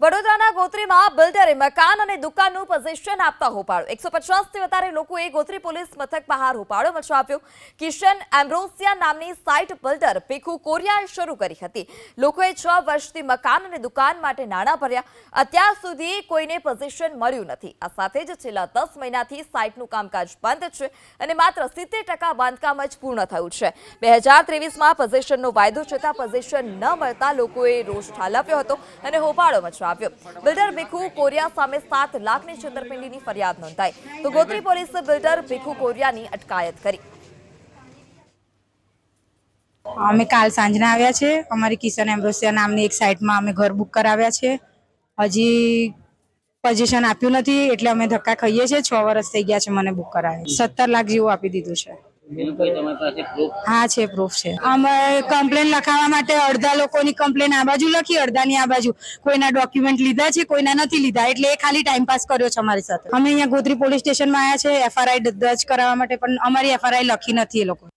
વડોદરાના ગોત્રીમાં બિલ્ડરે મકાન અને દુકાનનું પોઝિશન આપતા હોપાળો એકસો પચાસથી વધારે લોકોએ ગોત્રી પોલીસ મથક બહાર હોપાળો મચાવ્યો કિશન એમ્બ્રોસિયા નામની સાઇટ બિલ્ડર ભીખુ કોરિયાએ શરૂ કરી હતી. લોકોએ છ વર્ષથી મકાન અને દુકાન માટે નાણાં ભર્યા. અત્યાર સુધી કોઈને પોઝિશન મળ્યું નથી. આ સાથે જ છેલ્લા દસ મહિનાથી સાઇટનું કામકાજ બંધ છે અને માત્ર સિત્તેર ટકા બાંધકામ જ પૂર્ણ થયું છે. બે હજાર ત્રેવીસમાં પોઝિશનનો વાયદો છતાં પોઝિશન ન મળતા લોકોએ રોષ ઠાલવ્યો હતો અને હોપાળો મચાવ્યો. બિલ્ડર ભીખુ કોરિયા સામે સાત લાખની છેતરપિંડીની ફરિયાદ નોંધાઈ. તો ગોત્રી પોલીસે બિલ્ડર ભીખુ કોરિયાની અટકાયત કરી. અમે કાલ સાંજના આવ્યા છે. અમારી કિશન એમ્બ્રોસિયા નામની એક સાઇટમાં અમે ઘર બુક કરાવ્યા છે. હજી પોઝિશન આપ્યું નથી, એટલે અમે ધક્કા ખાઈએ છીએ. છ વર્ષ થઈ ગયા છે મને બુક કરાવે સત્તર લાખ જેવું આપી દીધું છે. હા, છે પ્રૂફ છે. અમે કમ્પ્લેન લખાવવા માટે અડધા લોકોની કમ્પ્લેન આ બાજુ લખી, અડધાની આ બાજુ. કોઈના ડોક્યુમેન્ટ લીધા છે, કોઈના નથી લીધા. એટલે એ ખાલી ટાઈમ પાસ કર્યો છે અમારી સાથે. અમે અહીંયા ગોત્રી પોલીસ સ્ટેશનમાં આવ્યા છે એફઆરઆઈ દર્જ કરાવવા માટે પણ અમારી એફઆરઆઈ લખી નથી એ લોકો.